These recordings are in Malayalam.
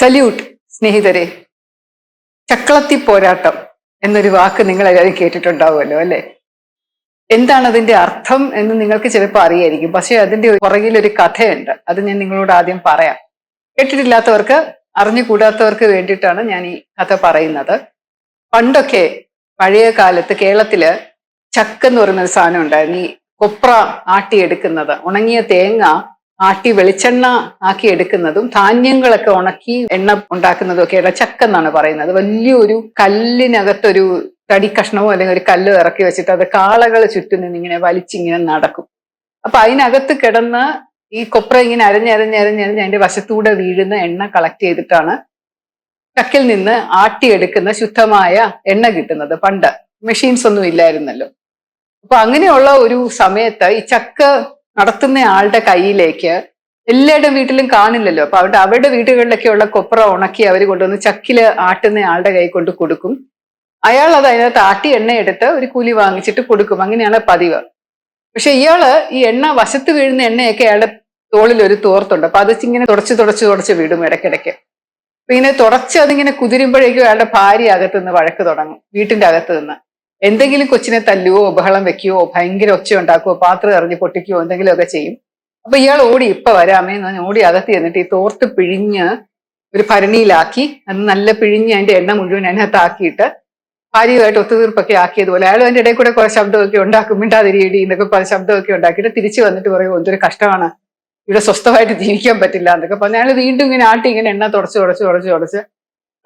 സല്യൂട്ട് സ്നേഹിതരെ. ചക്കളത്തി പോരാട്ടം എന്നൊരു വാക്ക് നിങ്ങൾ എല്ലാവരും കേട്ടിട്ടുണ്ടാവുമല്ലോ അല്ലെ? എന്താണ് അതിന്റെ അർത്ഥം എന്ന് നിങ്ങൾക്ക് ചിലപ്പോൾ അറിയായിരിക്കും. പക്ഷെ അതിന്റെ പുറകിൽ ഒരു കഥയുണ്ട്. അത് ഞാൻ നിങ്ങളോട് ആദ്യം പറയാം. കേട്ടിട്ടില്ലാത്തവർക്ക് അറിഞ്ഞുകൂടാത്തവർക്ക് വേണ്ടിയിട്ടാണ് ഞാൻ ഈ കഥ പറയുന്നത്. പണ്ടൊക്കെ പഴയ കാലത്ത് കേരളത്തിൽ ചക്ക എന്ന് പറയുന്ന ഒരു സാധനം ഉണ്ടായിരുന്നു. ഈ കൊപ്ര ആട്ടിയെടുക്കുന്നത്. ഉണങ്ങിയ തേങ്ങ ആട്ടി വെളിച്ചെണ്ണ ആക്കി എടുക്കുന്നതും ധാന്യങ്ങളൊക്കെ ഉണക്കി എണ്ണ ഉണ്ടാക്കുന്നതും ഒക്കെയാണ് ചക്ക എന്നാണ് പറയുന്നത്. വലിയൊരു കല്ലിനകത്തൊരു തടി കഷ്ണമോ അല്ലെങ്കിൽ ഒരു കല്ല് ഇറക്കി വെച്ചിട്ട് അത് കാളകൾ ചുറ്റും നിന്നിങ്ങനെ വലിച്ചിങ്ങനെ നടക്കും. അപ്പൊ അതിനകത്ത് കിടന്ന് ഈ കൊപ്ര ഇങ്ങനെ അരഞ്ഞരഞ്ഞരഞ്ഞരഞ്ഞ് അതിന്റെ വശത്തൂടെ വീഴുന്ന എണ്ണ കളക്ട് ചെയ്തിട്ടാണ് ചക്കിൽ നിന്ന് ആട്ടിയെടുക്കുന്ന ശുദ്ധമായ എണ്ണ കിട്ടുന്നത്. പണ്ട് മെഷീൻസ് ഒന്നും ഇല്ലായിരുന്നല്ലോ. അപ്പൊ അങ്ങനെയുള്ള ഒരു സമയത്ത് ഈ ചക്ക നടത്തുന്ന ആളുടെ കയ്യിലേക്ക് എല്ലാവരുടെ വീട്ടിലും കാണില്ലല്ലോ. അപ്പൊ അവരുടെ അവരുടെ വീടുകളിലൊക്കെ ഉള്ള കൊപ്ര ഉണക്കി അവർ കൊണ്ടുവന്ന് ചക്കിൽ ആട്ടുന്ന ആളുടെ കൈ കൊണ്ട് കൊടുക്കും. അയാൾ അത് അതിനകത്ത് ആട്ടി എണ്ണ എടുത്ത് ഒരു കൂലി വാങ്ങിച്ചിട്ട് കൊടുക്കും. അങ്ങനെയാണ് പതിവ്. പക്ഷെ ഇയാൾ ഈ എണ്ണ വശത്ത് വീഴുന്ന എണ്ണയൊക്കെ അയാളുടെ തോളിൽ ഒരു തോർത്തുണ്ട്. അപ്പൊ അത് ഇങ്ങനെ തുടച്ച് തുടച്ച് തുടച്ച് വീടും ഇടയ്ക്കിടയ്ക്ക്. അപ്പൊ ഇങ്ങനെ തുടച്ച് അതിങ്ങനെ കുതിരുമ്പോഴേക്കും അയാളുടെ ഭാര്യ അകത്ത് നിന്ന് വഴക്ക് തുടങ്ങും. വീട്ടിന്റെ അകത്ത് നിന്ന് എന്തെങ്കിലും കൊച്ചിനെ തല്ലുവോ ബഹളം വെക്കുകയോ ഭയങ്കര ഒച്ച ഉണ്ടാക്കുവോ പാത്രം എറിഞ്ഞ് പൊട്ടിക്കുകയോ എന്തെങ്കിലുമൊക്കെ ചെയ്യും. അപ്പൊ ഇയാൾ ഓടി ഇപ്പൊ വരാമേ എന്ന് പറഞ്ഞ് ഓടി അകത്ത് ചെന്നിട്ട് ഈ തോർത്ത് പിഴിഞ്ഞ് ഒരു ഭരണിയിലാക്കി. അത് നല്ല പിഴിഞ്ഞ് അതിന്റെ എണ്ണ മുഴുവൻ അതിനകത്താക്കിയിട്ട് ഭാര്യയുമായിട്ട് ഒത്തുതീർപ്പൊക്കെ ആക്കിയതുപോലെ അയാൾ അതിന്റെ ഇടയിൽ കൂടെ കുറെ ശബ്ദമൊക്കെ ഉണ്ടാക്കും. മിണ്ടാതിരിയടി എന്നൊക്കെ പല ശബ്ദമൊക്കെ ഉണ്ടാക്കിയിട്ട് തിരിച്ചു വന്നിട്ട് പറയും എന്തൊരു കഷ്ടമാണ്. ഇവിടെ സ്വസ്ഥമായിട്ട് ജീവിക്കാൻ പറ്റില്ല എന്നൊക്കെ പറഞ്ഞ് അയാൾ വീണ്ടും ഇങ്ങനെ ആട്ടി ഇങ്ങനെ എണ്ണ തുടച്ച് തുടച്ച് തുടച്ച് തുടച്ച്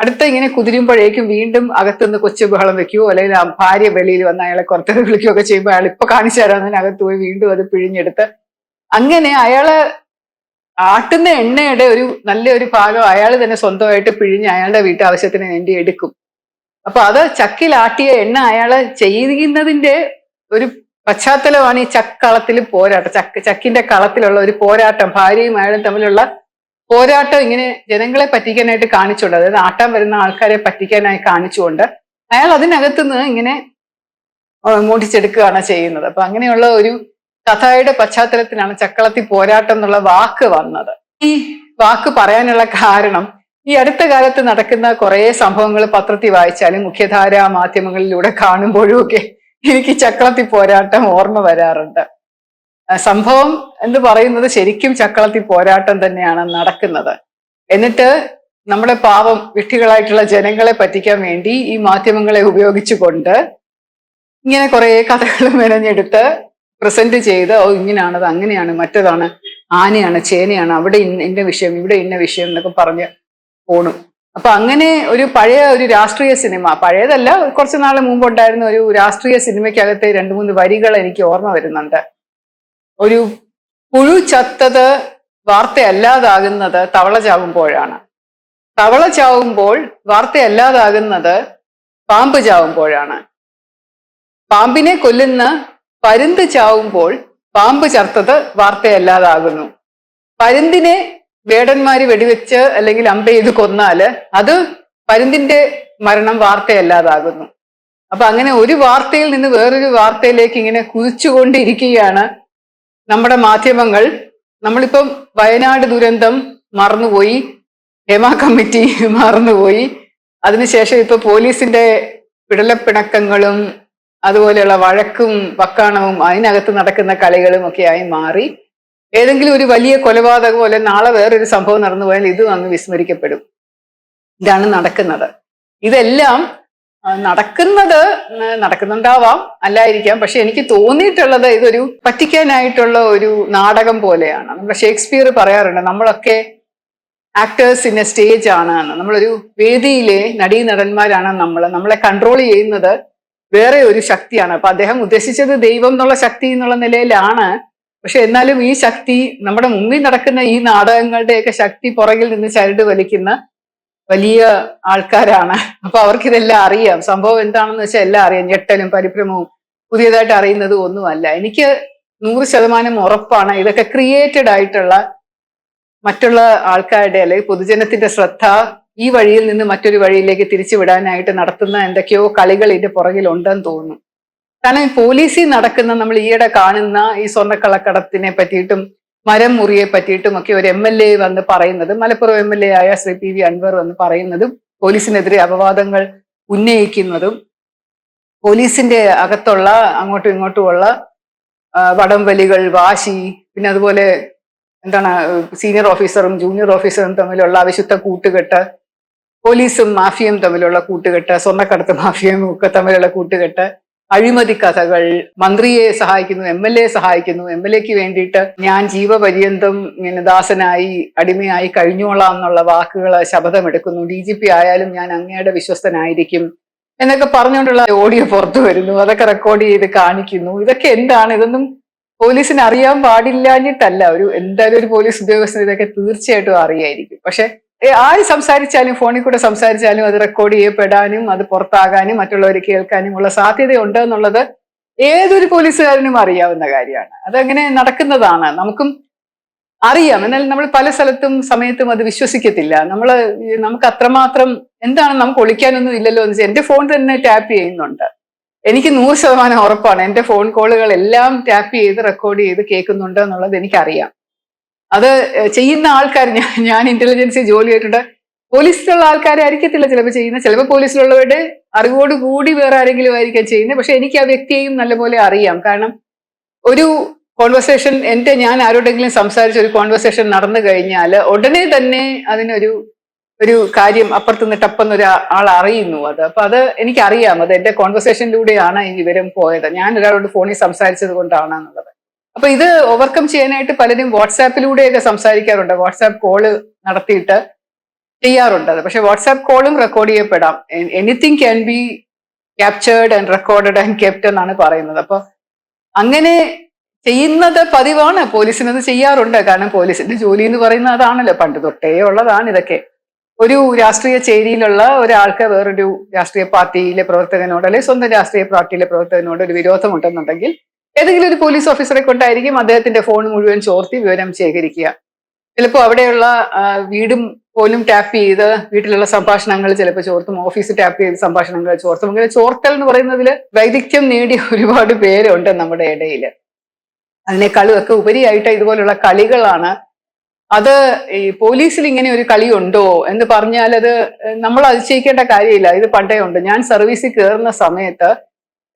അടുത്ത ഇങ്ങനെ കുതിരുമ്പോഴേക്കും വീണ്ടും അകത്തുനിന്ന് കൊച്ചു ബഹളം വെക്കുകയോ അല്ലെങ്കിൽ ആ ഭാര്യ വെളിയിൽ വന്ന അയാളെ കുറച്ച് വിളിക്കുകയൊക്കെ ചെയ്യുമ്പോൾ അയാൾ ഇപ്പൊ കാണിച്ചു തരാമെന്നതിന് അകത്ത് പോയി വീണ്ടും അത് പിഴിഞ്ഞെടുത്ത് അങ്ങനെ അയാൾ ആട്ടുന്ന എണ്ണയുടെ ഒരു നല്ലൊരു ഭാഗം അയാൾ തന്നെ സ്വന്തമായിട്ട് പിഴിഞ്ഞ് അയാളുടെ വീട്ടാവശ്യത്തിന് വേണ്ടി എടുക്കും. അപ്പൊ അത് ചക്കിലാട്ടിയ എണ്ണ അയാൾ ചെയ്യുന്നതിന്റെ ഒരു പശ്ചാത്തലമാണ് ഈ ചക്കളത്തിൽ പോരാട്ടം. ചക്ക് ചക്കിന്റെ കളത്തിലുള്ള ഒരു പോരാട്ടം. ഭാര്യയും അയാളും തമ്മിലുള്ള പോരാട്ടം ഇങ്ങനെ ജനങ്ങളെ പറ്റിക്കാനായിട്ട് കാണിച്ചുകൊണ്ട് അതായത് ആട്ടം വരുന്ന ആൾക്കാരെ പറ്റിക്കാനായി കാണിച്ചുകൊണ്ട് അയാൾ അതിനകത്ത് നിന്ന് ഇങ്ങനെ മൂടിച്ചെടുക്കുകയാണ് ചെയ്യുന്നത്. അപ്പൊ അങ്ങനെയുള്ള ഒരു കഥയുടെ പശ്ചാത്തലത്തിലാണ് ചക്കളത്തി പോരാട്ടം എന്നുള്ള വാക്ക് വന്നത്. ഈ വാക്ക് പറയാനുള്ള കാരണം ഈ അടുത്ത കാലത്ത് നടക്കുന്ന കുറെ സംഭവങ്ങൾ പത്രത്തിൽ വായിച്ചാലും മുഖ്യധാരാ മാധ്യമങ്ങളിലൂടെ കാണുമ്പോഴും ഒക്കെ എനിക്ക് ചക്കളത്തി പോരാട്ടം ഓർമ്മ വരാറുണ്ട്. സംഭവം എന്ന് പറയുന്നത് ശരിക്കും ചക്കളത്തി പോരാട്ടം തന്നെയാണ് നടക്കുന്നത്. എന്നിട്ട് നമ്മുടെ പാവം വിട്ടികളായിട്ടുള്ള ജനങ്ങളെ പറ്റിക്കാൻ വേണ്ടി ഈ മാധ്യമങ്ങളെ ഉപയോഗിച്ചുകൊണ്ട് ഇങ്ങനെ കുറെ കഥകൾ മെനഞ്ഞെടുത്ത് പ്രസന്റ് ചെയ്ത് ഓ ഇങ്ങനെയാണത് അങ്ങനെയാണ് മറ്റതാണ് ആനയാണ് ചേനയാണ് അവിടെ ഇന്ന വിഷയം ഇവിടെ ഇന്ന വിഷയം എന്നൊക്കെ പറഞ്ഞ് പോണു. അപ്പൊ അങ്ങനെ ഒരു പഴയ ഒരു രാഷ്ട്രീയ സിനിമ പഴയതല്ല കുറച്ച് നാൾ മുമ്പ് ഉണ്ടായിരുന്ന ഒരു രാഷ്ട്രീയ സിനിമയ്ക്കകത്തെ രണ്ട് മൂന്ന് വരികൾ എനിക്ക് ഓർമ്മ വരുന്നുണ്ട്. ഒരു പുഴു ചത്തത് വാർത്തയല്ലാതാകുന്നത് തവള ചാവുമ്പോഴാണ്. തവള ചാവുമ്പോൾ വാർത്തയല്ലാതാകുന്നത് പാമ്പ് ചാവുമ്പോഴാണ്. പാമ്പിനെ കൊല്ലുന്ന പരുന്ത് ചാവുമ്പോൾ പാമ്പ് ചത്തത് വാർത്തയല്ലാതാകുന്നു. പരുന്തിനെ വേടന്മാര് വെടിവെച്ച് അല്ലെങ്കിൽ അമ്പ ചെയ്ത് കൊന്നാൽ അത് പരുന്തിന്റെ മരണം വാർത്തയല്ലാതാകുന്നു. അപ്പൊ അങ്ങനെ ഒരു വാർത്തയിൽ നിന്ന് വേറൊരു വാർത്തയിലേക്ക് ഇങ്ങനെ കുതിച്ചുകൊണ്ടിരിക്കുകയാണ് നമ്മുടെ മാധ്യമങ്ങൾ നമ്മളിപ്പം വയനാട് ദുരന്തം മറന്നുപോയി ഹേമ കമ്മിറ്റി മറന്നുപോയി. അതിനുശേഷം ഇപ്പൊ പോലീസിന്റെ പിടലപ്പിണക്കങ്ങളും അതുപോലെയുള്ള വഴക്കും വക്കാണവും അതിനകത്ത് നടക്കുന്ന കളികളും ഒക്കെ ആയി മാറി. ഏതെങ്കിലും ഒരു വലിയ കൊലപാതകം പോലെ നാളെ വേറൊരു സംഭവം നടന്നു പോയാൽ ഇതും അങ്ങ് വിസ്മരിക്കപ്പെടും. ഇതാണ് നടക്കുന്നത്. ഇതെല്ലാം നടക്കുന്നത് നടക്കുന്നുണ്ടാവാം അല്ലായിരിക്കാം. പക്ഷെ എനിക്ക് തോന്നിയിട്ടുള്ളത് ഇതൊരു പറ്റിക്കാനായിട്ടുള്ള ഒരു നാടകം പോലെയാണ്. നമ്മുടെ ഷേക്സ്പിയർ പറയാറുണ്ട് നമ്മളൊക്കെ ആക്ടേഴ്സ് ഇൻ എ സ്റ്റേജ് ആണ് എന്ന്. നമ്മളൊരു വേദിയിലെ നടീ നടന്മാരാണ് നമ്മൾ നമ്മളെ കൺട്രോൾ ചെയ്യുന്നത് വേറെ ഒരു ശക്തിയാണ്. അപ്പൊ അദ്ദേഹം ഉദ്ദേശിച്ചത് ദൈവം എന്നുള്ള ശക്തി എന്നുള്ള നിലയിലാണ്. പക്ഷെ എന്നാലും ഈ ശക്തി നമ്മുടെ മുമ്പിൽ നടക്കുന്ന ഈ നാടകങ്ങളുടെയൊക്കെ ശക്തി പുറകിൽ നിന്ന് ചരട് വലിക്കുന്ന വലിയ ആൾക്കാരാണ്. അപ്പൊ അവർക്ക് ഇതെല്ലാം അറിയാം. സംഭവം എന്താണെന്ന് വെച്ചാൽ എല്ലാം അറിയാം. ഞെട്ടലും പരിഭ്രമവും പുതിയതായിട്ട് അറിയുന്നതും ഒന്നുമല്ല. എനിക്ക് നൂറ് ശതമാനം ഉറപ്പാണ് ഇതൊക്കെ ക്രിയേറ്റഡ് ആയിട്ടുള്ള മറ്റുള്ള ആൾക്കാരുടെ അല്ലെങ്കിൽ പൊതുജനത്തിന്റെ ശ്രദ്ധ ഈ വഴിയിൽ നിന്ന് മറ്റൊരു വഴിയിലേക്ക് തിരിച്ചുവിടാനായിട്ട് നടത്തുന്ന എന്തൊക്കെയോ കളികൾ ഇതിന്റെ പുറകിലുണ്ടെന്ന് തോന്നുന്നു. കാരണം പോലീസിൽ നടക്കുന്ന നമ്മൾ ഈയിടെ കാണുന്ന ഈ സ്വർണക്കള്ളക്കടത്തിനെ പറ്റിയിട്ടും മരം മുറിയെ പറ്റിയിട്ടും ഒക്കെ ഒരു എം എൽ എ വന്ന് പറയുന്നത് മലപ്പുറം എം എൽ എ ആയ ശ്രീ പി വി അൻവർ വന്ന് പറയുന്നതും പോലീസിനെതിരെ അപവാദങ്ങൾ ഉന്നയിക്കുന്നതും പോലീസിന്റെ അകത്തുള്ള അങ്ങോട്ടും ഇങ്ങോട്ടുമുള്ള വടംവലികൾ വാശി പിന്നെ അതുപോലെ എന്താണ് സീനിയർ ഓഫീസറും ജൂനിയർ ഓഫീസറും തമ്മിലുള്ള അവിശുദ്ധ കൂട്ടുകെട്ട് പോലീസും മാഫിയയും തമ്മിലുള്ള കൂട്ടുകെട്ട് സ്വർണക്കടത്ത് മാഫിയയും ഒക്കെ തമ്മിലുള്ള കൂട്ടുകെട്ട് അഴിമതി കഥകൾ മന്ത്രിയെ സഹായിക്കുന്നു എം എൽ എ സഹായിക്കുന്നു എം എൽ എക്ക് വേണ്ടിയിട്ട് ഞാൻ ജീവപര്യന്തം ഇങ്ങനെ ദാസനായി അടിമയായി കഴിഞ്ഞോളാം എന്നുള്ള വാക്കുകൾ ശപഥമെടുക്കുന്നു. ഡി ജി പി ആയാലും ഞാൻ അങ്ങയുടെ വിശ്വസ്തനായിരിക്കും എന്നൊക്കെ പറഞ്ഞുകൊണ്ടുള്ള ഓഡിയോ പുറത്തു വരുന്നു. അതൊക്കെ റെക്കോർഡ് ചെയ്ത് കാണിക്കുന്നു. ഇതൊക്കെ എന്താണ്? ഇതൊന്നും പോലീസിന് അറിയാൻ പാടില്ലാഞ്ഞിട്ടല്ല. ഒരു എന്തായാലും ഒരു പോലീസ് ഉദ്യോഗസ്ഥൻ ഇതൊക്കെ തീർച്ചയായിട്ടും അറിയായിരിക്കും. പക്ഷെ ആര് സംസാരിച്ചാലും ഫോണിൽ കൂടെ സംസാരിച്ചാലും അത് റെക്കോർഡ് ചെയ്യപ്പെടാനും അത് പുറത്താകാനും മറ്റുള്ളവർ കേൾക്കാനും ഉള്ള സാധ്യതയുണ്ട് എന്നുള്ളത് ഏതൊരു പോലീസുകാരനും അറിയാവുന്ന കാര്യമാണ്. അതങ്ങനെ നടക്കുന്നതാണ് നമുക്കും അറിയാം. എന്നാൽ നമ്മൾ പല സ്ഥലത്തും സമയത്തും അത് വിശ്വസിക്കത്തില്ല. നമ്മൾ നമുക്ക് അത്രമാത്രം എന്താണ് നമുക്ക് ഒളിക്കാനൊന്നും ഇല്ലല്ലോ എന്ന് വെച്ചാൽ എന്റെ ഫോൺ തന്നെ ടാപ്പ് ചെയ്യുന്നുണ്ട്. എനിക്ക് നൂറ് ശതമാനം ഉറപ്പാണ് എന്റെ ഫോൺ കോളുകൾ എല്ലാം ടാപ്പ് ചെയ്ത് റെക്കോർഡ് ചെയ്ത് കേൾക്കുന്നുണ്ട് എന്നുള്ളത് എനിക്കറിയാം. അത് ചെയ്യുന്ന ആൾക്കാർ ഞാൻ ഞാൻ ഇന്റലിജൻസിൽ ജോലി ചെയ്തിട്ടുണ്ട് പോലീസിലുള്ള ആൾക്കാരായിരിക്കത്തില്ല ചിലപ്പോൾ ചെയ്യുന്നത്. ചിലപ്പോൾ പോലീസിലുള്ളവരുടെ അറിവോട് കൂടി വേറെ ആരെങ്കിലും ആയിരിക്കാം ചെയ്യുന്നത്. പക്ഷെ എനിക്ക് ആ വ്യക്തിയെയും നല്ലപോലെ അറിയാം. കാരണം ഒരു കോൺവെർസേഷൻ എന്റെ ഞാൻ ആരോടെങ്കിലും സംസാരിച്ച ഒരു കോൺവെർസേഷൻ നടന്നു കഴിഞ്ഞാൽ ഉടനെ തന്നെ അതിനൊരു ഒരു കാര്യം അപ്പുറത്ത് നിന്ന് ടപ്പെന്ന് ഒരു ആൾ അറിയുന്നു അത്. അപ്പൊ അത് എനിക്കറിയാം. അത് എന്റെ കോൺവെർസേഷനിലൂടെയാണ് ഈ വിവരം പോയത്. ഞാൻ ഒരാളോട് ഫോണിൽ സംസാരിച്ചത് കൊണ്ടാണ് എന്നുള്ളത് അപ്പൊ ഇത് ഓവർകം ചെയ്യാനായിട്ട് പലരും വാട്സാപ്പിലൂടെയൊക്കെ സംസാരിക്കാറുണ്ട്. വാട്സാപ്പ് കോൾ നടത്തിയിട്ട് ചെയ്യാറുണ്ട് പക്ഷെ വാട്സാപ്പ് കോളും record ചെയ്യപ്പെടാം. Anything can be captured and recorded and kept എന്നാണ് പറയുന്നത്. അപ്പൊ അങ്ങനെ ചെയ്യുന്നത് പതിവാണ്. പോലീസിനത് ചെയ്യാറുണ്ട്. കാരണം പോലീസിന്റെ ജോലി എന്ന് പറയുന്നത് അതാണല്ലോ. പണ്ട് തൊട്ടേ ഉള്ളതാണ് ഇതൊക്കെ. ഒരു രാഷ്ട്രീയ ചേരിയിലുള്ള ഒരാൾക്ക് വേറൊരു രാഷ്ട്രീയ പാർട്ടിയിലെ പ്രവർത്തകനോട് അല്ലെങ്കിൽ സ്വന്തം രാഷ്ട്രീയ പാർട്ടിയിലെ പ്രവർത്തകനോട് ഒരു വിരോധമുണ്ടെന്നുണ്ടെങ്കിൽ ഏതെങ്കിലും ഒരു പോലീസ് ഓഫീസറെ കൊണ്ടായിരിക്കും അദ്ദേഹത്തിന്റെ ഫോൺ മുഴുവൻ ചോർത്തി വിവരം ശേഖരിക്കുക. ചിലപ്പോൾ അവിടെയുള്ള വീടും പോലും ടാപ്പ് ചെയ്ത് വീട്ടിലുള്ള സംഭാഷണങ്ങൾ ചിലപ്പോൾ ചോർത്തും ഓഫീസ് ടാപ്പ് ചെയ്ത് സംഭാഷണങ്ങൾ ചോർത്തും. അങ്ങനെ ചോർത്തൽ എന്ന് പറയുന്നതിൽ വൈദഗ്ധ്യം നേടിയ ഒരുപാട് പേരുണ്ട് നമ്മുടെ ഇടയിൽ അതിനെ കളിയൊക്കെ ഉപരിയായിട്ട് ഇതുപോലുള്ള കളികളാണ്. അത് ഈ പോലീസിൽ ഇങ്ങനെ ഒരു കളിയുണ്ടോ എന്ന് പറഞ്ഞാൽ അത് നമ്മൾ അതിശയിക്കേണ്ട കാര്യമില്ല. ഇത് പണ്ടേ ഉണ്ട്. ഞാൻ സർവീസിൽ കയറുന്ന സമയത്ത്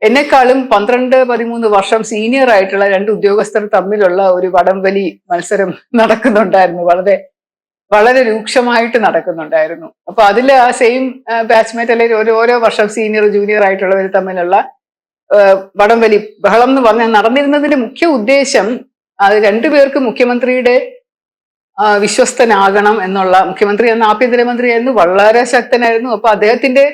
എന്നെക്കാളും പന്ത്രണ്ട് പതിമൂന്ന് വർഷം സീനിയർ ആയിട്ടുള്ള രണ്ട് ഉദ്യോഗസ്ഥർ തമ്മിലുള്ള ഒരു വടംവലി മത്സരം നടക്കുന്നുണ്ടായിരുന്നു. വളരെ വളരെ രൂക്ഷമായിട്ട് നടക്കുന്നുണ്ടായിരുന്നു. അപ്പൊ അതിൽ ആ സെയിം ബാച്ച്മേറ്റ് അല്ലെങ്കിൽ ഓരോ ഓരോ വർഷം സീനിയർ ജൂനിയർ ആയിട്ടുള്ളവർ തമ്മിലുള്ള വടംവലി ബഹളം എന്ന് പറഞ്ഞാൽ നടന്നിരുന്നതിന്റെ മുഖ്യ ഉദ്ദേശം അത് രണ്ടുപേർക്ക് മുഖ്യമന്ത്രിയുടെ വിശ്വസ്തനാകണം എന്നുള്ള മുഖ്യമന്ത്രി എന്ന ആഭ്യന്തരമന്ത്രിയായിരുന്നു വളരെ ശക്തനായിരുന്നു. അപ്പൊ അദ്ദേഹത്തിന്റെ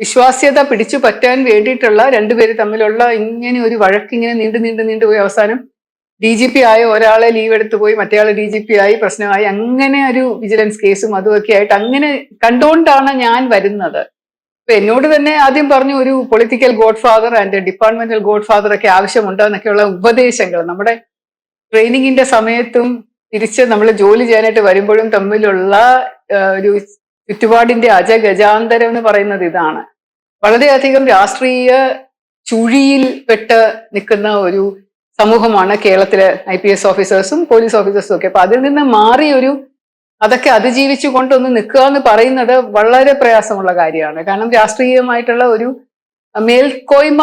വിശ്വാസ്യത പിടിച്ചു പറ്റാൻ വേണ്ടിയിട്ടുള്ള രണ്ടുപേര് തമ്മിലുള്ള ഇങ്ങനെ ഒരു വഴക്ക് ഇങ്ങനെ നീണ്ടു നീണ്ടു നീണ്ടു പോയി അവസാനം ഡി ജി പി ആയ ഒരാളെ ലീവ് എടുത്തു പോയി മറ്റേയാളെ ഡി ജി പി ആയി പ്രശ്നമായി. അങ്ങനെ ഒരു വിജിലൻസ് കേസും അതുമൊക്കെ ആയിട്ട് അങ്ങനെ കണ്ടുകൊണ്ടാണ് ഞാൻ വരുന്നത്. അപ്പൊ എന്നോട് തന്നെ ആദ്യം പറഞ്ഞു ഒരു political godfather and departmental godfather ഒക്കെ ആവശ്യമുണ്ട് എന്നൊക്കെയുള്ള ഉപദേശങ്ങൾ. നമ്മുടെ ട്രെയിനിങ്ങിന്റെ സമയത്തും തിരിച്ച് നമ്മൾ ജോലി ചെയ്യാനായിട്ട് വരുമ്പോഴും തമ്മിലുള്ള ഒരു ചുറ്റുപാടിന്റെ അജഗജാന്തരം എന്ന് പറയുന്നത് ഇതാണ്. വളരെയധികം രാഷ്ട്രീയ ചുഴിയിൽ പെട്ട് നിൽക്കുന്ന ഒരു സമൂഹമാണ് കേരളത്തിലെ ഐ പി എസ് ഓഫീസേഴ്സും പോലീസ് ഓഫീസേഴ്സും ഒക്കെ. അപ്പൊ അതിൽ നിന്ന് മാറി ഒരു അതൊക്കെ അതിജീവിച്ചു കൊണ്ടൊന്ന് നിൽക്കുക എന്ന് പറയുന്നത് വളരെ പ്രയാസമുള്ള കാര്യമാണ്. കാരണം രാഷ്ട്രീയമായിട്ടുള്ള ഒരു മേൽക്കോയ്മ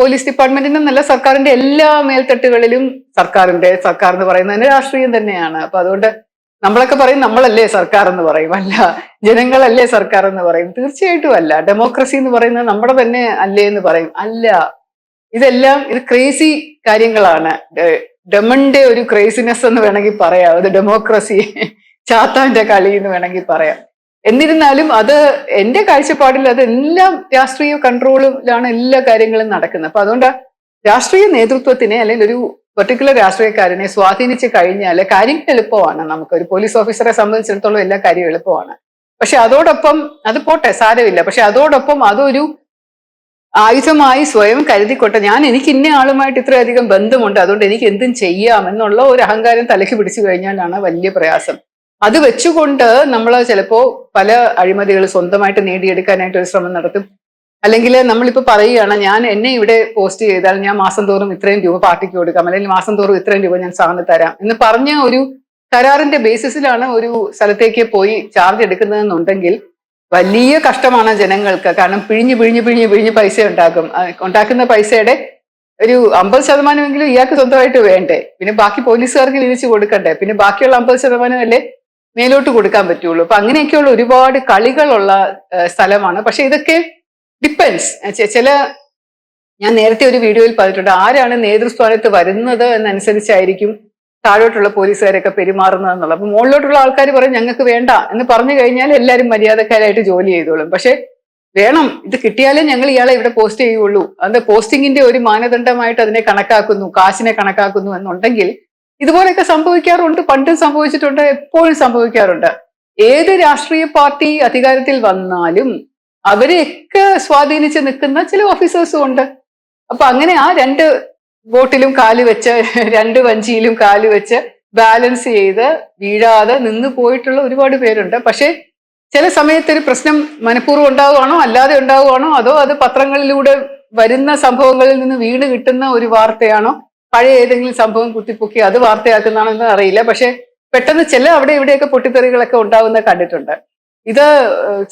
പോലീസ് ഡിപ്പാർട്ട്മെന്റിന്റെ നല്ല സർക്കാരിന്റെ എല്ലാ മേൽത്തട്ടുകളിലും സർക്കാരിന്റെ സർക്കാർ എന്ന് പറയുന്നതിന് രാഷ്ട്രീയം തന്നെയാണ്. അപ്പൊ അതുകൊണ്ട് നമ്മളൊക്കെ പറയും നമ്മളല്ലേ സർക്കാർ എന്ന് പറയും. അല്ല ജനങ്ങളല്ലേ സർക്കാർ എന്ന് പറയും. തീർച്ചയായിട്ടും അല്ല. ഡെമോക്രസി എന്ന് പറയുന്നത് നമ്മുടെ തന്നെ അല്ലേ എന്ന് പറയും. അല്ല ഇതെല്ലാം ഇത് ക്രേസി കാര്യങ്ങളാണ്. ഡെമന്റെ ഒരു ക്രേസിനെസ് എന്ന് വേണമെങ്കിൽ പറയാം. അത് ഡെമോക്രസി ചാത്താന്റെ കളി എന്ന് വേണമെങ്കിൽ പറയാം. എന്നിരുന്നാലും അത് എന്റെ കാഴ്ചപ്പാടിൽ അത് എല്ലാം രാഷ്ട്രീയ കൺട്രോളിലാണ് എല്ലാ കാര്യങ്ങളും നടക്കുന്നത്. അപ്പൊ അതുകൊണ്ട് രാഷ്ട്രീയ നേതൃത്വത്തിനെ അല്ലെങ്കിൽ ഒരു പെർട്ടിക്കുലർ രാഷ്ട്രീയക്കാരനെ സ്വാധീനിച്ച് കഴിഞ്ഞാൽ കാര്യം എളുപ്പമാണ് നമുക്ക്. ഒരു പോലീസ് ഓഫീസറെ സംബന്ധിച്ചിടത്തോളം എല്ലാ കാര്യവും എളുപ്പമാണ്. പക്ഷെ അതോടൊപ്പം അത് പോട്ടെ സാരമില്ല. പക്ഷെ അതോടൊപ്പം അതൊരു ആയുധമായി സ്വയം കരുതിക്കൊട്ടെ. ഞാൻ എനിക്ക് ഇന്ന ആളുമായിട്ട് ഇത്രയധികം ബന്ധമുണ്ട്. അതുകൊണ്ട് എനിക്ക് എന്തും ചെയ്യാം എന്നുള്ള ഒരു അഹങ്കാരം തലയ്ക്ക് പിടിച്ചു കഴിഞ്ഞാലാണ് വലിയ പ്രയാസം. അത് വെച്ചുകൊണ്ട് നമ്മൾ ചിലപ്പോൾ പല അഴിമതികൾ സ്വന്തമായിട്ട് നേടിയെടുക്കാനായിട്ട് ഒരു ശ്രമം നടത്തും. അല്ലെങ്കിൽ നമ്മളിപ്പോ പറയുകയാണ് ഞാൻ എന്നെ ഇവിടെ പോസ്റ്റ് ചെയ്താൽ ഞാൻ മാസം തോറും ഇത്രയും രൂപ പാർട്ടിക്ക് കൊടുക്കാം അല്ലെങ്കിൽ മാസം തോറും ഇത്രയും രൂപ ഞാൻ സാറിന് തരാം എന്ന് പറഞ്ഞ ഒരു കരാറിന്റെ ബേസിസിലാണ് ഒരു സ്ഥലത്തേക്ക് പോയി ചാർജ് എടുക്കുന്നതെന്നുണ്ടെങ്കിൽ വലിയ കഷ്ടമാണ് ജനങ്ങൾക്ക്. കാരണം പിഴിഞ്ഞ് പിഴിഞ്ഞ് പിഴിഞ്ഞ് പിഴിഞ്ഞ് പൈസ ഉണ്ടാക്കും. ഉണ്ടാക്കുന്ന പൈസയുടെ ഒരു അമ്പത് ശതമാനമെങ്കിലും ഇയാൾക്ക് സ്വന്തമായിട്ട് വേണ്ടേ? പിന്നെ ബാക്കി പോലീസുകാർക്ക് തിരിച്ചു കൊടുക്കണ്ടേ? പിന്നെ ബാക്കിയുള്ള അമ്പത് ശതമാനം അല്ലേ മേലോട്ട് കൊടുക്കാൻ പറ്റുള്ളൂ? അപ്പൊ അങ്ങനെയൊക്കെയുള്ള ഒരുപാട് കളികളുള്ള സ്ഥലമാണ്. പക്ഷെ ഇതൊക്കെ ഡിപ്പെൻസ് ചില ഞാൻ നേരത്തെ ഒരു വീഡിയോയിൽ പറഞ്ഞിട്ടുണ്ട്. ആരാണ് നേതൃസ്ഥാനത്ത് വരുന്നത് എന്നനുസരിച്ചായിരിക്കും താഴോട്ടുള്ള പോലീസുകാരൊക്കെ പെരുമാറുന്നത് എന്നുള്ളത് അപ്പൊ മുകളിലോട്ടുള്ള ആൾക്കാർ പറയും ഞങ്ങൾക്ക് വേണ്ട എന്ന് പറഞ്ഞു കഴിഞ്ഞാൽ എല്ലാവരും മര്യാദക്കാരായിട്ട് ജോലി ചെയ്തോളും. പക്ഷെ വേണം. ഇത് കിട്ടിയാലേ ഞങ്ങൾ ഇയാളെ ഇവിടെ പോസ്റ്റ് ചെയ്യുള്ളൂ. അത് പോസ്റ്റിങ്ങിന്റെ ഒരു മാനദണ്ഡമായിട്ട് അതിനെ കണക്കാക്കുന്നു കാശിനെ കണക്കാക്കുന്നു എന്നുണ്ടെങ്കിൽ ഇതുപോലെയൊക്കെ സംഭവിക്കാറുണ്ട്. പണ്ടും സംഭവിച്ചിട്ടുണ്ട് എപ്പോഴും സംഭവിക്കാറുണ്ട്. ഏത് രാഷ്ട്രീയ പാർട്ടി അധികാരത്തിൽ വന്നാലും അവരെയൊക്കെ സ്വാധീനിച്ച് നിൽക്കുന്ന ചില ഓഫീസേഴ്സും ഉണ്ട്. അപ്പൊ അങ്ങനെ ആ രണ്ട് ബോട്ടിലും കാൽ വെച്ച് രണ്ട് വഞ്ചിയിലും കാൽ വെച്ച് ബാലൻസ് ചെയ്ത് വീഴാതെ നിന്ന് പോയിട്ടുള്ള ഒരുപാട് പേരുണ്ട്. പക്ഷേ ചില സമയത്ത് ഒരു പ്രശ്നം മനഃപൂർവം ഉണ്ടാവുകയാണോ അല്ലാതെ ഉണ്ടാവുകയാണോ അതോ അത് പത്രങ്ങളിലൂടെ വരുന്ന സംഭവങ്ങളിൽ നിന്ന് വീണ് കിട്ടുന്ന ഒരു വാർത്തയാണോ പഴയ ഏതെങ്കിലും സംഭവം കുത്തിപ്പൊക്കി അത് വാർത്തയാക്കുന്നതാണോ എന്ന് അറിയില്ല. പക്ഷെ പെട്ടെന്ന് ചില അവിടെ ഇവിടെയൊക്കെ പൊട്ടിത്തെറികളൊക്കെ ഉണ്ടാവുന്ന കണ്ടിട്ടുണ്ട്. ഇത്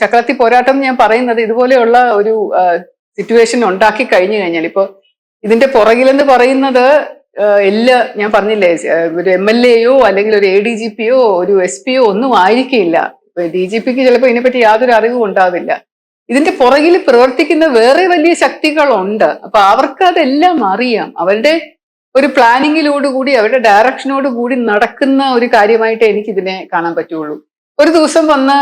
ചക്രത്തി പോരാട്ടം ഞാൻ പറയുന്നത് ഇതുപോലെയുള്ള ഒരു സിറ്റുവേഷൻ ഉണ്ടാക്കി കഴിഞ്ഞു കഴിഞ്ഞാൽ ഇപ്പൊ ഇതിന്റെ പുറകിലെന്ന് പറയുന്നത് എല്ലാ ഞാൻ പറഞ്ഞില്ലേ ഒരു എം എൽ എയോ അല്ലെങ്കിൽ ഒരു എ ഡി ജി പിയോ ഒരു എസ് പിയോ ഒന്നും ആയിരിക്കില്ല. ഡി ജി പിക്ക് ചിലപ്പോൾ ഇതിനെപ്പറ്റി യാതൊരു അറിവും ഉണ്ടാവില്ല. ഇതിന്റെ പുറകിൽ പ്രവർത്തിക്കുന്ന വേറെ വലിയ ശക്തികളുണ്ട്. അപ്പൊ അവർക്ക് അതെല്ലാം അറിയാം. അവരുടെ ഒരു പ്ലാനിങ്ങിലോടുകൂടി അവരുടെ ഡയറക്ഷനോട് കൂടി നടക്കുന്ന ഒരു കാര്യമായിട്ട് എനിക്കിതിനെ കാണാൻ പറ്റുള്ളൂ. ഒരു ദിവസം വന്ന്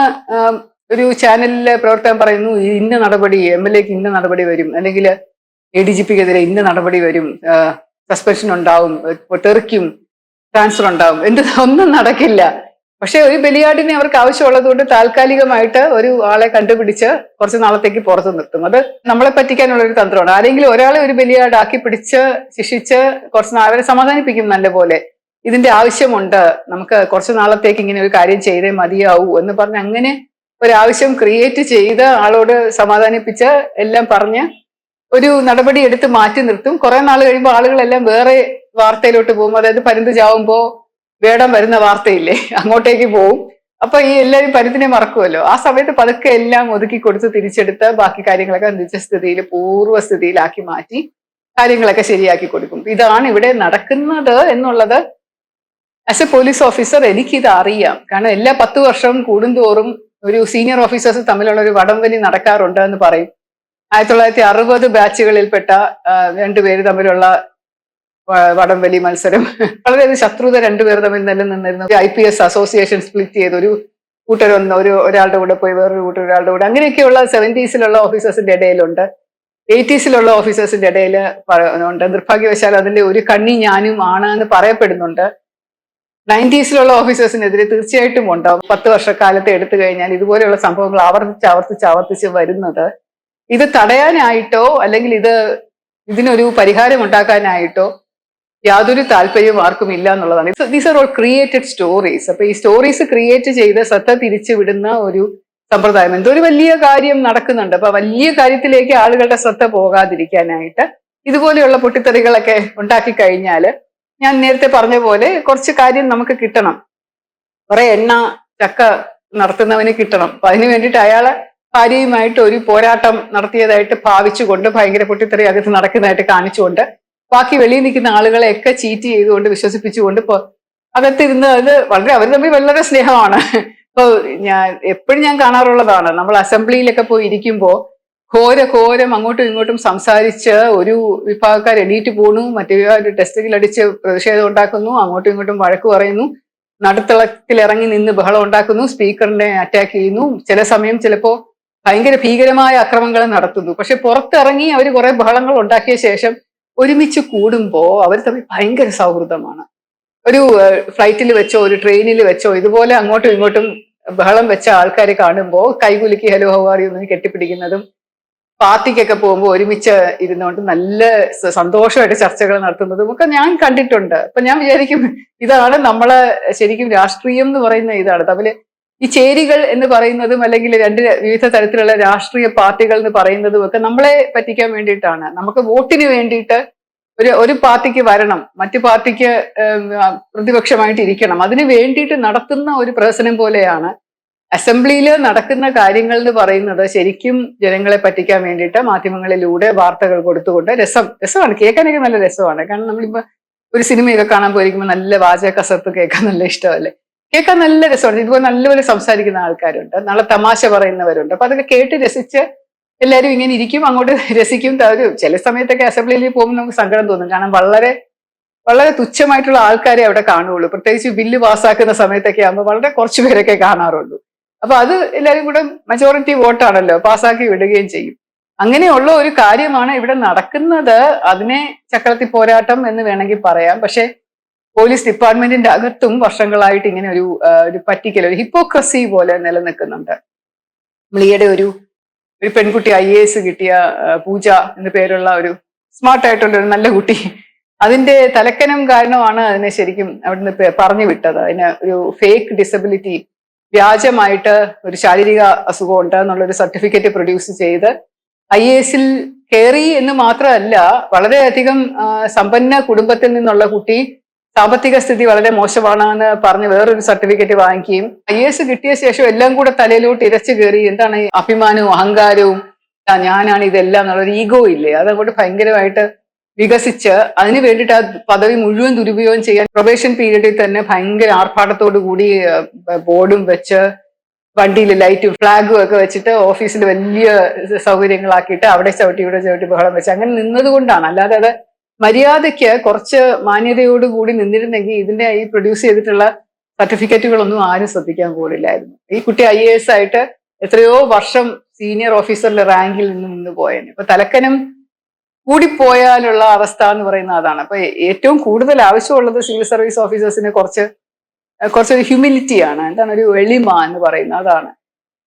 ഒരു ചാനലിലെ പ്രവർത്തകൻ പറയുന്നു ഇന്ന നടപടി എം എൽ എക്ക് ഇന്ന നടപടി വരും അല്ലെങ്കിൽ എ ഡി ജി പിക്കെതിരെ ഇന്ന നടപടി വരും സസ്പെൻഷൻ ഉണ്ടാവും തെറിക്കും ട്രാൻസ്ഫർ ഉണ്ടാവും. എന്ത് ഒന്നും നടക്കില്ല. പക്ഷെ ഒരു ബലിയാടിനെ അവർക്ക് ആവശ്യമുള്ളത് കൊണ്ട് താൽക്കാലികമായിട്ട് ഒരു ആളെ കണ്ടുപിടിച്ച് കുറച്ച് നാളത്തേക്ക് പുറത്ത് നിർത്തും. അത് നമ്മളെ പറ്റിക്കാനുള്ള ഒരു തന്ത്രമാണ്. ആരെങ്കിലും ഒരാളെ ഒരു ബലിയാടാക്കി പിടിച്ച് ശിക്ഷിച്ച് കുറച്ച് അവരെ സമാധാനിപ്പിക്കും നല്ല പോലെ ഇതിന്റെ ആവശ്യമുണ്ട്. നമുക്ക് കുറച്ച് നാളത്തേക്ക് ഇങ്ങനെ ഒരു കാര്യം ചെയ്തേ മതിയാവൂ എന്ന് പറഞ്ഞ് അങ്ങനെ ഒരാവശ്യം ക്രിയേറ്റ് ചെയ്ത് ആളോട് സമാധാനിപ്പിച്ച് എല്ലാം പറഞ്ഞ് ഒരു നടപടി എടുത്ത് മാറ്റി നിർത്തും. കുറെ നാൾ കഴിയുമ്പോൾ ആളുകളെല്ലാം വേറെ വാർത്തയിലോട്ട് പോകും. അതായത് പരുന്ത് ചാവുമ്പോ വേടം വരുന്ന വാർത്തയില്ലേ അങ്ങോട്ടേക്ക് പോവും. അപ്പൊ ഈ എല്ലാവരും പരുത്തിനെ മറക്കുമല്ലോ ആ സമയത്ത് പതുക്കെ എല്ലാം ഒതുക്കി കൊടുത്ത് തിരിച്ചെടുത്ത് ബാക്കി കാര്യങ്ങളൊക്കെ നിജസ്ഥിതിയിൽ പൂർവസ്ഥിതിയിലാക്കി മാറ്റി കാര്യങ്ങളൊക്കെ ശരിയാക്കി കൊടുക്കും. ഇതാണ് ഇവിടെ നടക്കുന്നത് എന്നുള്ളത് ആസ് എ പോലീസ് ഓഫീസർ എനിക്കിത് അറിയാം. കാരണം എല്ലാ പത്ത് വർഷവും കൂടുന്തോറും ഒരു സീനിയർ ഓഫീസേഴ്സ് തമ്മിലുള്ള ഒരു വടംവലി നടക്കാറുണ്ട് എന്ന് പറയും. ആയിരത്തി തൊള്ളായിരത്തി അറുപത് ബാച്ചുകളിൽപ്പെട്ട രണ്ടുപേര് തമ്മിലുള്ള വടംവലി മത്സരം. വളരെയധികം ശത്രുത രണ്ടുപേർ തമ്മിൽ നിലനിന്നിരുന്നു. I P S association split ചെയ്ത് ഒരു കൂട്ടർ ഒന്ന് ഒരു ഒരാളുടെ കൂടെ പോയി വേറൊരു കൂട്ടർ ഒരാളുടെ കൂടെ. അങ്ങനെയൊക്കെയുള്ള സെവന്റീസിലുള്ള ഓഫീസേഴ്സിന്റെ ഇടയിലുണ്ട്. എയ്റ്റീസിലുള്ള ഓഫീസേഴ്സിന്റെ ഇടയിൽ ഉണ്ട്. നിർഭാഗ്യവശാൽ അതിന്റെ ഒരു കണ്ണി ഞാനും ആണ് എന്ന് പറയപ്പെടുന്നുണ്ട്. നയന്റീസിലുള്ള ഓഫീസേഴ്സിനെതിരെ തീർച്ചയായിട്ടും ഉണ്ടാവും. പത്ത് വർഷക്കാലത്തെ എടുത്തു കഴിഞ്ഞാൽ ഇതുപോലെയുള്ള സംഭവങ്ങൾ ആവർത്തിച്ച് ആവർത്തിച്ച് ആവർത്തിച്ച് വരുന്നത് ഇത് തടയാനായിട്ടോ അല്ലെങ്കിൽ ഇത് ഇതിനൊരു പരിഹാരം ഉണ്ടാക്കാനായിട്ടോ യാതൊരു താല്പര്യവും ആർക്കും ഇല്ല എന്നുള്ളതാണ്. These are all created stories അപ്പൊ ഈ സ്റ്റോറീസ് ക്രിയേറ്റ് ചെയ്ത് ശ്രദ്ധ തിരിച്ചു വിടുന്ന ഒരു സമ്പ്രദായം. എന്തോ ഒരു വലിയ കാര്യം നടക്കുന്നുണ്ട്. അപ്പൊ വലിയ കാര്യത്തിലേക്ക് ആളുകളുടെ ശ്രദ്ധ പോകാതിരിക്കാനായിട്ട് ഇതുപോലെയുള്ള പൊട്ടിത്തെറികളൊക്കെ ഉണ്ടാക്കി കഴിഞ്ഞാൽ ഞാൻ നേരത്തെ പറഞ്ഞ പോലെ കുറച്ച് കാര്യം നമുക്ക് കിട്ടണം. കുറെ എണ്ണ ചക്ക നടത്തുന്നവന് കിട്ടണം. അപ്പൊ അതിന് വേണ്ടിയിട്ട് അയാളെ ഭാര്യയുമായിട്ട് ഒരു പോരാട്ടം നടത്തിയതായിട്ട് ഭാവിച്ചുകൊണ്ട് ഭയങ്കര പൊട്ടിത്തെറി അകത്ത് നടക്കുന്നതായിട്ട് കാണിച്ചുകൊണ്ട് ബാക്കി വെളിയിൽ നിൽക്കുന്ന ആളുകളെയൊക്കെ ചീറ്റ് ചെയ്തുകൊണ്ട് വിശ്വസിപ്പിച്ചുകൊണ്ട് ഇപ്പൊ അകത്തിരുന്ന് അത് വളരെ അവർ തമ്മിൽ വളരെ സ്നേഹമാണ്. ഇപ്പൊ ഞാൻ എപ്പോഴും ഞാൻ കാണാറുള്ളതാണ്. നമ്മൾ അസംബ്ലിയിലൊക്കെ പോയി ഇരിക്കുമ്പോൾ ഘോര ഘോരം അങ്ങോട്ടും ഇങ്ങോട്ടും സംസാരിച്ച് ഒരു വിഭാഗക്കാർ എണീറ്റ് പോണു മറ്റേ വിഭാഗം ടെസ്റ്റുകൾ അടിച്ച് പ്രതിഷേധം ഉണ്ടാക്കുന്നു അങ്ങോട്ടും ഇങ്ങോട്ടും വഴക്ക് പറയുന്നു നടുത്തളത്തിൽ ഇറങ്ങി നിന്ന് ബഹളം ഉണ്ടാക്കുന്നു സ്പീക്കറിനെ അറ്റാക്ക് ചെയ്യുന്നു. ചില സമയം ചിലപ്പോ ഭയങ്കര ഭീകരമായ അക്രമങ്ങൾ നടത്തുന്നു. പക്ഷെ പുറത്തിറങ്ങി അവർ കുറെ ബഹളങ്ങൾ ഉണ്ടാക്കിയ ശേഷം ഒരുമിച്ച് കൂടുമ്പോൾ അവർ തമ്മിൽ ഭയങ്കര സൗഹൃദമാണ്. ഒരു ഫ്ലൈറ്റിൽ വെച്ചോ ഒരു ട്രെയിനിൽ വെച്ചോ ഇതുപോലെ അങ്ങോട്ടും ഇങ്ങോട്ടും ബഹളം വെച്ച ആൾക്കാരെ കാണുമ്പോൾ കൈകുലുക്കി ഹലോ ഹവാറി ഒന്ന് കെട്ടിപ്പിടിക്കുന്നതും പാർട്ടിക്കൊക്കെ പോകുമ്പോൾ ഒരുമിച്ച് ഇരുന്നുകൊണ്ട് നല്ല സന്തോഷമായിട്ട് ചർച്ചകൾ നടത്തുന്നതും ഒക്കെ ഞാൻ കണ്ടിട്ടുണ്ട്. അപ്പൊ ഞാൻ വിചാരിക്കും ഇതാണ് നമ്മളെ ശരിക്കും രാഷ്ട്രീയം എന്ന് പറയുന്ന ഇതാണ്. തമ്മിൽ ഈ ചേരികൾ എന്ന് പറയുന്നതും അല്ലെങ്കിൽ രണ്ട് വിവിധ തരത്തിലുള്ള രാഷ്ട്രീയ പാർട്ടികൾ എന്ന് പറയുന്നതും ഒക്കെ നമ്മളെ പറ്റിക്കാൻ വേണ്ടിയിട്ടാണ്. നമുക്ക് വോട്ടിന് വേണ്ടിയിട്ട് ഒരു ഒരു പാർട്ടിക്ക് വരണം മറ്റു പാർട്ടിക്ക് പ്രതിപക്ഷമായിട്ട് ഇരിക്കണം. അതിന് വേണ്ടിയിട്ട് നടത്തുന്ന ഒരു പ്രഹസനം പോലെയാണ് അസംബ്ലിയിൽ നടക്കുന്ന കാര്യങ്ങൾ എന്ന് പറയുന്നത് ശരിക്കും ജനങ്ങളെ പറ്റിക്കാൻ വേണ്ടിയിട്ട് മാധ്യമങ്ങളിലൂടെ വാർത്തകൾ കൊടുത്തുകൊണ്ട് രസം രസമാണ്. കേൾക്കാനൊക്കെ നല്ല രസമാണ്. കാരണം നമ്മളിപ്പോ ഒരു സിനിമയൊക്കെ കാണാൻ പോയിരിക്കുമ്പോൾ നല്ല വാചക കസർത്ത് കേൾക്കാൻ നല്ല ഇഷ്ടമല്ലേ? കേൾക്കാൻ നല്ല രസമാണ്. ഇതുപോലെ നല്ലപോലെ സംസാരിക്കുന്ന ആൾക്കാരുണ്ട്. നല്ല തമാശ പറയുന്നവരുണ്ട്. അപ്പൊ അതൊക്കെ കേട്ട് രസിച്ച് എല്ലാവരും ഇങ്ങനെ ഇരിക്കും അങ്ങോട്ട് രസിക്കും. ഒരു ചില സമയത്തൊക്കെ അസംബ്ലിയിൽ പോകുമ്പോൾ നമുക്ക് സങ്കടം തോന്നും. കാരണം വളരെ വളരെ തുച്ഛമായിട്ടുള്ള ആൾക്കാരെ അവിടെ കാണുകയുള്ളൂ. പ്രത്യേകിച്ച് ബില്ല് പാസ്സാക്കുന്ന സമയത്തൊക്കെ ആകുമ്പോൾ വളരെ കുറച്ച് പേരൊക്കെ കാണാറുള്ളൂ. അപ്പൊ അത് എല്ലാവരും കൂടെ മെജോറിറ്റി വോട്ടാണല്ലോ പാസ്സാക്കി വിടുകയും ചെയ്യും. അങ്ങനെയുള്ള ഒരു കാര്യമാണ് ഇവിടെ നടക്കുന്നത്. അതിനെ ചക്രത്തി പോരാട്ടം എന്ന് വേണമെങ്കിൽ പറയാം. പക്ഷെ പോലീസ് ഡിപ്പാർട്ട്മെന്റിന്റെ അകത്തും വർഷങ്ങളായിട്ട് ഇങ്ങനെ ഒരു ഒരു പറ്റിക്കൽ ഒരു ഹിപ്പോക്രസി പോലെ നിലനിൽക്കുന്നുണ്ട്. നമ്മൾ ഒരു ഒരു പെൺകുട്ടി ഐ എ എസ് കിട്ടിയ പൂജ എന്ന പേരുള്ള ഒരു സ്മാർട്ടായിട്ടുള്ള ഒരു നല്ല കുട്ടി അതിന്റെ തലക്കനം കാരണമാണ് അതിനെ ശരിക്കും അവിടുന്ന് പറഞ്ഞു വിട്ടത് അതിന് ഒരു ഫേക്ക് ഡിസബിലിറ്റി വ്യാജമായിട്ട് ഒരു ശാരീരിക അസുഖം ഉണ്ട് എന്നുള്ളൊരു സർട്ടിഫിക്കറ്റ് പ്രൊഡ്യൂസ് ചെയ്ത് ഐ എസിൽ കയറി എന്ന് മാത്രമല്ല വളരെയധികം സമ്പന്ന കുടുംബത്തിൽ നിന്നുള്ള കുട്ടി സാമ്പത്തിക സ്ഥിതി വളരെ മോശമാണെന്ന് പറഞ്ഞ് വേറൊരു സർട്ടിഫിക്കറ്റ് വാങ്ങിക്കുകയും ഐ എസ് കിട്ടിയ ശേഷം എല്ലാം കൂടെ തലയിലോട്ട് ഇരച്ചു കയറി എന്താണ് അഭിമാനവും അഹങ്കാരവും ഞാനാണ് ഇതെല്ലാം എന്നുള്ളൊരു ഈഗോ ഇല്ലേ? അതങ്ങോട്ട് ഭയങ്കരമായിട്ട് വികസിച്ച് അതിന് വേണ്ടിയിട്ട് ആ പദവി മുഴുവൻ ദുരുപയോഗം ചെയ്യാൻ പ്രൊബേഷൻ പീരീഡിൽ തന്നെ ഭയങ്കര ആർഭാടത്തോടു കൂടി ബോർഡും വെച്ച് വണ്ടിയിൽ ലൈറ്റും ഫ്ലാഗും ഒക്കെ വെച്ചിട്ട് ഓഫീസിൽ വലിയ സൗകര്യങ്ങളാക്കിയിട്ട് അവിടെ ചവിട്ടി ഇവിടെ ചവിട്ടി ബഹളം വെച്ച് അങ്ങനെ നിന്നതുകൊണ്ടാണ് അല്ലാതെ അത് മര്യാദയ്ക്ക് കുറച്ച് മാന്യതയോടുകൂടി നിന്നിരുന്നെങ്കിൽ ഇതിന്റെ ഈ പ്രൊഡ്യൂസ് ചെയ്തിട്ടുള്ള സർട്ടിഫിക്കറ്റുകളൊന്നും ആരും ശ്രദ്ധിക്കാൻ കൂടില്ലായിരുന്നു ഈ കുട്ടി ഐ എ എസ് ആയിട്ട് എത്രയോ വർഷം സീനിയർ ഓഫീസറിന്റെ റാങ്കിൽ നിന്ന് നിന്ന് പോയേനെ. ഇപ്പൊ തലക്കനം കൂടിപ്പോയാലുള്ള അവസ്ഥ എന്ന് പറയുന്ന അതാണ്. അപ്പൊ ഏറ്റവും കൂടുതൽ ആവശ്യമുള്ളത് സിവിൽ സർവീസ് ഓഫീസേഴ്സിന് കുറച്ച് കുറച്ചൊരു ഹ്യൂമിലിറ്റിയാണ് എന്താണ് ഒരു എളിമ എന്ന് പറയുന്നത് അതാണ്.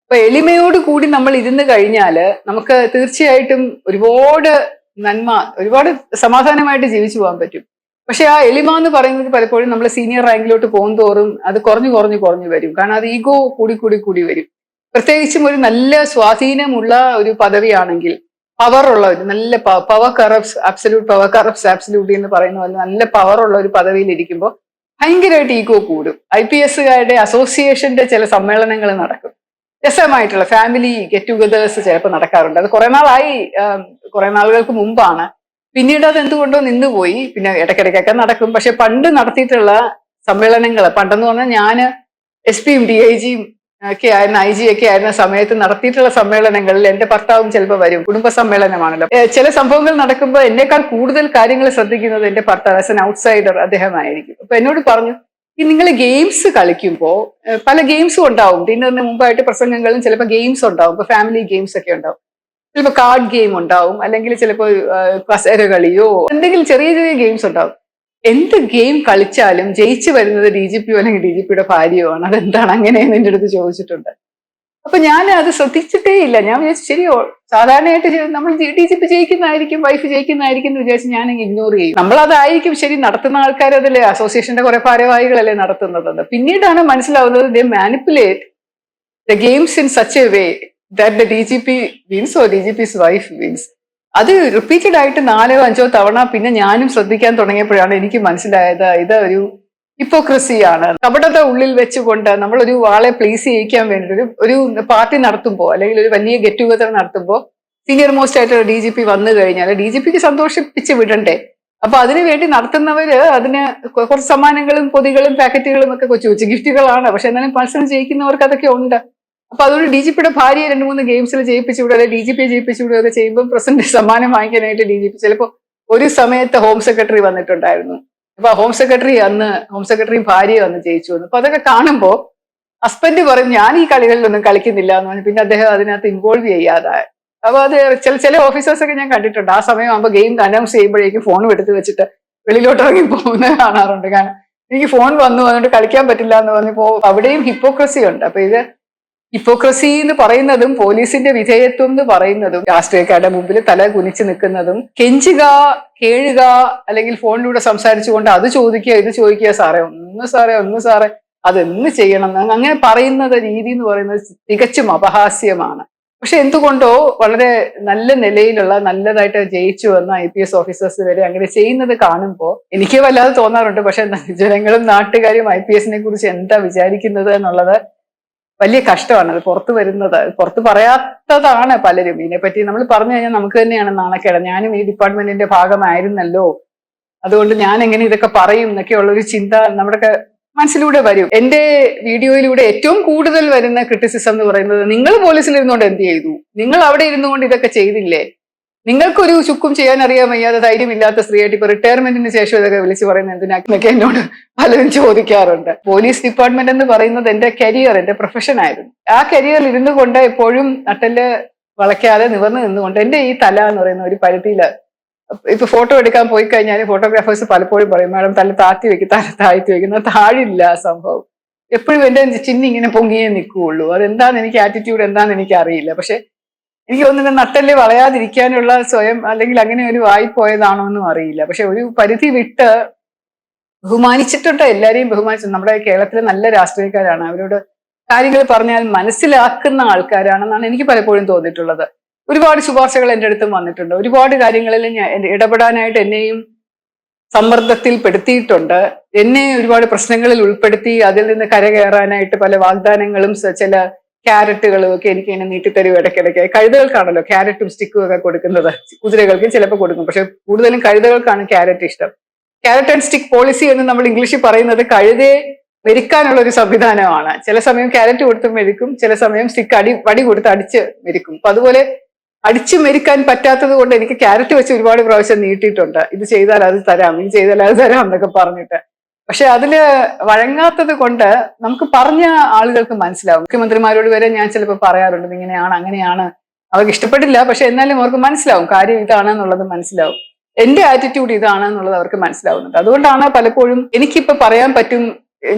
അപ്പൊ എളിമയോട് കൂടി നമ്മൾ ഇരുന്ന് കഴിഞ്ഞാൽ നമുക്ക് തീർച്ചയായിട്ടും ഒരുപാട് നന്മ ഒരുപാട് സമാധാനമായിട്ട് ജീവിച്ചു പോകാൻ പറ്റും. പക്ഷെ ആ എളിമ എന്ന് പറയുന്നത് പലപ്പോഴും നമ്മൾ സീനിയർ റാങ്കിലോട്ട് പോകും തോറും അത് കുറഞ്ഞു കുറഞ്ഞു കുറഞ്ഞു വരും. കാരണം അത് ഈഗോ കൂടി കൂടി കൂടി വരും. പ്രത്യേകിച്ചും ഒരു നല്ല സ്വാധീനമുള്ള ഒരു പദവിയാണെങ്കിൽ പവർ ഉള്ള ഒരു നല്ല power corrupts absolute power corrupts absolute എന്ന് പറയുന്ന പോലെ നല്ല പവർ ഉള്ള ഒരു പദവിയിൽ ഇരിക്കുമ്പോൾ ഭയങ്കരമായിട്ട് ഈഗോ കൂടും. ഐ പി എസുകാരുടെ അസോസിയേഷന്റെ ചില സമ്മേളനങ്ങൾ നടക്കും. രസമായിട്ടുള്ള ഫാമിലി ഗെറ്റ് ടുഗദേഴ്സ് ചിലപ്പോൾ നടക്കാറുണ്ട്. അത് കുറെ നാളായി കുറെ നാളുകൾക്ക് മുമ്പാണ്. പിന്നീട് അത് എന്തുകൊണ്ടോ നിന്നുപോയി. പിന്നെ ഇടയ്ക്കിടയ്ക്കൊക്കെ നടക്കും. പക്ഷെ പണ്ട് നടത്തിയിട്ടുള്ള സമ്മേളനങ്ങൾ പണ്ടെന്ന് പറഞ്ഞാൽ ഞാൻ എസ് പിയും ഡി ഐ ജിയും ഒക്കെ ആയിരുന്ന ഐ ജി ഒക്കെ ആയിരുന്ന സമയത്ത് നടത്തിയിട്ടുള്ള സമ്മേളനങ്ങളിൽ എന്റെ ഭർത്താവും ചിലപ്പോൾ വരും. കുടുംബ സമ്മേളനമാണല്ലോ. ചില സംഭവങ്ങൾ നടക്കുമ്പോൾ എന്നെക്കാൾ കൂടുതൽ കാര്യങ്ങൾ ശ്രദ്ധിക്കുന്നത് എന്റെ ഭർത്താവ് ആസ് എൻ ഔട്ട്സൈഡർ അദ്ദേഹമായിരിക്കും. അപ്പൊ എന്നോട് പറഞ്ഞു ഈ നിങ്ങൾ ഗെയിംസ് കളിക്കുമ്പോൾ പല ഗെയിംസും ഉണ്ടാവും. ഡിന്നറിന് മുമ്പായിട്ട് പ്രസംഗങ്ങളും ചിലപ്പോൾ ഗെയിംസ് ഉണ്ടാവും. ഇപ്പൊ ഫാമിലി ഗെയിംസ് ഒക്കെ ഉണ്ടാവും. ചിലപ്പോൾ കാർഡ് ഗെയിം ഉണ്ടാവും. അല്ലെങ്കിൽ ചിലപ്പോൾ കസേര കളിയോ എന്തെങ്കിലും ചെറിയ ചെറിയ ഗെയിംസ് ഉണ്ടാവും. എന്ത് ഗെയിം കളിച്ചാലും ജയിച്ചു വരുന്നത് ഡി ജി പിയോ അല്ലെങ്കിൽ ഡി ജി പിയുടെ ഭാര്യയോ ആണ് അതെന്താണ് അങ്ങനെയെന്ന് എന്റെ അടുത്ത് ചോദിച്ചിട്ടുണ്ട്. അപ്പൊ ഞാൻ അത് ശ്രദ്ധിച്ചിട്ടേ ഇല്ല. ഞാൻ വിചാരിച്ചു ശരിയോ സാധാരണയായിട്ട് നമ്മൾ ഡി ജി പി ജയിക്കുന്നതായിരിക്കും വൈഫ് ജയിക്കുന്നതായിരിക്കും എന്ന് വിചാരിച്ച് ഞാൻ ഇഗ്നോർ ചെയ്യും. നമ്മൾ അതായിരിക്കും ശരി നടത്തുന്ന ആൾക്കാർ അതല്ലേ അസോസിയേഷന്റെ കുറെ ഭാരവാഹികളല്ലേ നടത്തുന്നത് പിന്നീടാണ് മനസ്സിലാവുന്നത് they manipulate the games in such a way that the D G P wins or D G P's wife അത് റിപ്പീറ്റഡ് ആയിട്ട് നാലോ അഞ്ചോ തവണ പിന്നെ ഞാനും ശ്രദ്ധിക്കാൻ തുടങ്ങിയപ്പോഴാണ് എനിക്ക് മനസ്സിലായത് ഇത് ഒരു ഹിപ്പോക്രസിയാണ് കപടത ഉള്ളിൽ വെച്ചുകൊണ്ട് നമ്മൾ ഒരു ആളെ പ്ലേസ് ചെയ്യിക്കാൻ വേണ്ടി ഒരു ഒരു പാർട്ടി നടത്തുമ്പോൾ അല്ലെങ്കിൽ ഒരു വലിയ ഗെറ്റ് ടുഗദർ നടത്തുമ്പോൾ സീനിയർ മോസ്റ്റ് ആയിട്ട് ഡി ജി പി വന്നു കഴിഞ്ഞാൽ ഡി ജി പിക്ക് സന്തോഷിപ്പിച്ച് വിടണ്ടേ. അപ്പൊ അതിനു വേണ്ടി നടത്തുന്നവര് അതിന് കുറച്ച് സമ്മാനങ്ങളും പൊതികളും പാക്കറ്റുകളും ഒക്കെ കൊച്ചു കൊച്ചു ഗിഫ്റ്റുകളാണ് പക്ഷെ എന്നാലും മത്സരം ജയിക്കുന്നവർക്ക് അതൊക്കെ ഉണ്ട്. അപ്പൊ അതുകൊണ്ട് ഡി ജി പിയുടെ ഭാര്യയെ രണ്ട് മൂന്ന് ഗെയിംസിൽ ജയിപ്പിച്ചു വിടുക അല്ലെങ്കിൽ ഡി ജി പിയെ ജയിപ്പിച്ചു വിടുക ഒക്കെ ചെയ്യുമ്പോൾ പ്രസിഡന്റ് സമ്മാനം വാങ്ങിക്കാനായിട്ട് ഡി ജി പി ചിലപ്പോൾ ഒരു സമയത്ത് ഹോം സെക്രട്ടറി വന്നിട്ടുണ്ടായിരുന്നു. അപ്പൊ ഹോം സെക്രട്ടറി അന്ന് ഹോം സെക്രട്ടറിയും ഭാര്യയെ വന്ന് ജയിച്ചു വന്നു. അപ്പൊ അതൊക്കെ കാണുമ്പോൾ ഹസ്ബൻഡ് പറയും ഞാൻ ഈ കളികളിലൊന്നും കളിക്കുന്നില്ല എന്ന് പറഞ്ഞു പിന്നെ അദ്ദേഹം അതിനകത്ത് ഇൻവോൾവ് ചെയ്യാതായി അപ്പൊ അത് ചില ചില ഓഫീസേഴ്സ് ഒക്കെ ഞാൻ കണ്ടിട്ടുണ്ട്. ആ സമയം ആകുമ്പോൾ ഗെയിം അനൗൺസ് ചെയ്യുമ്പോഴേക്കും ഫോൺ എടുത്ത് വെച്ചിട്ട് വെളിയിലോട്ട് ഇറങ്ങി പോകുന്നത് കാണാറുണ്ട്. കാരണം എനിക്ക് ഫോൺ വന്നു അതുകൊണ്ട് കളിക്കാൻ പറ്റില്ല എന്ന് പറഞ്ഞപ്പോ അവിടെയും ഹിപ്പോക്രസി ഉണ്ട്. അപ്പൊ ഇത് ഹിപ്പോക്രസി എന്ന് പറയുന്നതും പോലീസിന്റെ വിധേയത്വം എന്ന് പറയുന്നതും രാഷ്ട്രീയക്കാരുടെ മുമ്പിൽ തല കുനിച്ചു നിൽക്കുന്നതും കെഞ്ചുക കേഴുക അല്ലെങ്കിൽ ഫോണിലൂടെ സംസാരിച്ചുകൊണ്ട് അത് ചോദിക്കുക ഇത് ചോദിക്കുക സാറേ ഒന്ന് സാറേ ഒന്ന് സാറേ അതെന്ന് ചെയ്യണം? അങ്ങനെ പറയുന്നത് രീതി എന്ന് പറയുന്നത് തികച്ചും അപഹാസ്യമാണ്. പക്ഷെ എന്തുകൊണ്ടോ വളരെ നല്ല നിലയിലുള്ള നല്ലതായിട്ട് ജയിച്ചു വന്ന ഐ പി എസ് ഓഫീസേഴ്സ് വരെ അങ്ങനെ ചെയ്യുന്നത് കാണുമ്പോൾ എനിക്ക് വല്ലാതെ തോന്നാറുണ്ട്. പക്ഷെ ജനങ്ങളും നാട്ടുകാരും ഐ പി എസിനെ കുറിച്ച് എന്താ വിചാരിക്കുന്നത് എന്നുള്ളത് വലിയ കഷ്ടമാണ് അത് പുറത്തു വരുന്നത്. പുറത്ത് പറയാത്തതാണ് പലരും. ഇതിനെപ്പറ്റി നമ്മൾ പറഞ്ഞു കഴിഞ്ഞാൽ നമുക്ക് തന്നെയാണ് നാണക്കേട്. ഞാനും ഈ ഡിപ്പാർട്ട്മെന്റിന്റെ ഭാഗമായിരുന്നല്ലോ. അതുകൊണ്ട് ഞാൻ എങ്ങനെ ഇതൊക്കെ പറയും എന്നൊക്കെയുള്ള ഒരു ചിന്ത നമ്മുടെ മനസ്സിലൂടെ വരും. എന്റെ വീഡിയോയിലൂടെ ഏറ്റവും കൂടുതൽ വരുന്ന ക്രിറ്റിസിസം എന്ന് പറയുന്നത് നിങ്ങൾ പോലീസിൽ ഇരുന്നുകൊണ്ട് എന്ത് ചെയ്തു? നിങ്ങൾ അവിടെ ഇരുന്നുകൊണ്ട് ഇതൊക്കെ ചെയ്തില്ലേ? നിങ്ങൾക്കൊരു ചുക്കും ചെയ്യാൻ അറിയാൻ വയ്യാതെ ധൈര്യമില്ലാത്ത സ്ത്രീയായിട്ട് ഇപ്പൊ റിട്ടയർമെന്റിന് ശേഷം ഇതൊക്കെ വിളിച്ചു പറയുന്നത് എന്തിനാക്കുന്നൊക്കെ എന്നോട് പലരും ചോദിക്കാറുണ്ട്. പോലീസ് ഡിപ്പാർട്ട്മെന്റ് എന്ന് പറയുന്നത് എന്റെ കരിയർ എന്റെ പ്രൊഫഷൻ ആയിരുന്നു. ആ കരിയറിൽ ഇരുന്നു കൊണ്ട് എപ്പോഴും നട്ടൽ വളയ്ക്കാതെ നിവർന്നു നിന്നുകൊണ്ട് എന്റെ ഈ തല എന്ന് പറയുന്ന ഒരു പരിധിയിൽ ഇപ്പൊ ഫോട്ടോ എടുക്കാൻ പോയി കഴിഞ്ഞാൽ ഫോട്ടോഗ്രാഫേഴ്സ് പലപ്പോഴും പറയും മാഡം തല താഴ്ത്തി വെക്കും തല താഴ്ത്തി വെക്കുന്ന താഴില്ല ആ സംഭവം. എപ്പോഴും എന്റെ ചിന്നി ഇങ്ങനെ പൊങ്ങിയേ നിൽക്കുകയുള്ളൂ അതെന്താന്ന് എനിക്ക് ആറ്റിറ്റ്യൂഡ് എന്താന്ന് എനിക്ക് അറിയില്ല പക്ഷെ എനിക്ക് തോന്നുന്നത് നട്ടൽ വളയാതിരിക്കാനുള്ള സ്വയം അല്ലെങ്കിൽ അങ്ങനെ ഒരു വായി പോയതാണോ എന്നും അറിയില്ല. പക്ഷെ ഒരു പരിധി വിട്ട് ബഹുമാനിച്ചിട്ടുണ്ട് എല്ലാരെയും ബഹുമാനിച്ചു നമ്മുടെ കേരളത്തിലെ നല്ല രാഷ്ട്രീയക്കാരാണ്. അവരോട് കാര്യങ്ങൾ പറഞ്ഞാൽ മനസ്സിലാക്കുന്ന ആൾക്കാരാണെന്നാണ് എനിക്ക് പലപ്പോഴും തോന്നിയിട്ടുള്ളത്. ഒരുപാട് ശുപാർശകൾ എന്റെ അടുത്തും വന്നിട്ടുണ്ട്. ഒരുപാട് കാര്യങ്ങളിൽ ഞാൻ ഇടപെടാനായിട്ട് എന്നെയും സമ്മർദ്ദത്തിൽ പെടുത്തിയിട്ടുണ്ട് എന്നെ ഒരുപാട് പ്രശ്നങ്ങളിൽ ഉൾപ്പെടുത്തി അതിൽ നിന്ന് കരകയറാനായിട്ട് പല വാഗ്ദാനങ്ങളും ചില ക്യാരറ്റുകളും ഒക്കെ എനിക്ക് ഇങ്ങനെ നീട്ടിത്തരും ഇടയ്ക്കിടയ്ക്ക്. കഴുതകൾക്കാണല്ലോ ക്യാരറ്റും സ്റ്റിക്കും ഒക്കെ കൊടുക്കുന്നത്. കുതിരകൾക്ക് ചിലപ്പോൾ കൊടുക്കും. പക്ഷെ കൂടുതലും കഴുതകൾക്കാണ് ക്യാരറ്റ് ഇഷ്ടം. ക്യാരറ്റ് ആൻഡ് സ്റ്റിക്ക് പോളിസി എന്ന് നമ്മൾ ഇംഗ്ലീഷിൽ പറയുന്നത് കഴുതയെ മെരിക്കാനുള്ള ഒരു സംവിധാനമാണ്. ചില സമയം ക്യാരറ്റ് കൊടുത്ത് മെരിക്കും ചില സമയം സ്റ്റിക്ക് അടി വടി കൊടുത്ത് അടിച്ച് മെരിക്കും. അപ്പൊ അതുപോലെ അടിച്ചു മെരിക്കാൻ പറ്റാത്തത് കൊണ്ട് എനിക്ക് ക്യാരറ്റ് വെച്ച് ഒരുപാട് പ്രാവശ്യം നീട്ടിയിട്ടുണ്ട്. ഇത് ചെയ്താൽ അത് തരാം ഇത് ചെയ്താൽ അത് തരാം എന്നൊക്കെ പറഞ്ഞിട്ട്. പക്ഷെ അതിൽ വഴങ്ങാത്തത് കൊണ്ട് നമുക്ക് പറഞ്ഞ ആളുകൾക്ക് മനസ്സിലാവും. മുഖ്യമന്ത്രിമാരോട് വരെ ഞാൻ ചിലപ്പോൾ പറയാറുണ്ട് ഇങ്ങനെയാണ് അങ്ങനെയാണ്. അവർക്ക് ഇഷ്ടപ്പെട്ടില്ല പക്ഷെ എന്നാലും അവർക്ക് മനസ്സിലാവും കാര്യം ഇതാണ് എന്നുള്ളത് മനസ്സിലാവും. എന്റെ ആറ്റിറ്റ്യൂഡ് ഇതാണ് എന്നുള്ളത് അവർക്ക് മനസ്സിലാവുന്നുണ്ട്. അതുകൊണ്ടാണ് പലപ്പോഴും എനിക്കിപ്പോ പറയാൻ പറ്റും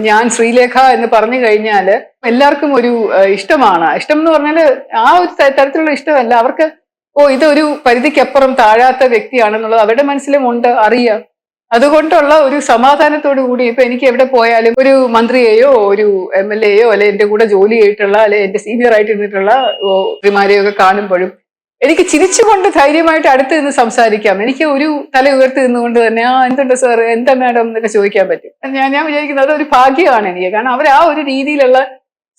ഞാൻ ശ്രീലേഖ എന്ന് പറഞ്ഞു കഴിഞ്ഞാൽ എല്ലാവർക്കും ഒരു ഇഷ്ടമാണ്. ഇഷ്ടം എന്ന് പറഞ്ഞാൽ ആ ഒരു തരത്തിലുള്ള ഇഷ്ടമല്ല. അവർക്ക് ഓ ഇതൊരു പരിധിക്കപ്പുറം താഴാത്ത വ്യക്തിയാണെന്നുള്ളത് അവരുടെ മനസ്സിലും ഉണ്ട് അറിയാം. അതുകൊണ്ടുള്ള ഒരു സമാധാനത്തോടു കൂടി ഇപ്പൊ എനിക്ക് എവിടെ പോയാലും ഒരു മന്ത്രിയെയോ ഒരു എം എൽ എയോ അല്ലെ എന്റെ കൂടെ ജോലി ചെയ്തിട്ടുള്ള അല്ലെ എന്റെ സീനിയർ ആയിട്ട് ഇരുന്നിട്ടുള്ള മന്ത്രിമാരെയോ ഒക്കെ കാണുമ്പോഴും എനിക്ക് ചിരിച്ചുകൊണ്ട് ധൈര്യമായിട്ട് അടുത്ത് നിന്ന് സംസാരിക്കാം. എനിക്ക് ഒരു തല ഉയർത്തി നിന്നുകൊണ്ട് തന്നെ ആ എന്തുണ്ട് സാർ എന്താ മാഡം എന്നൊക്കെ ചോദിക്കാൻ പറ്റും. ഞാൻ ഞാൻ വിചാരിക്കുന്നത് അതൊരു ഭാഗ്യമാണ് എനിക്ക്. കാരണം അവർ ആ ഒരു രീതിയിലുള്ള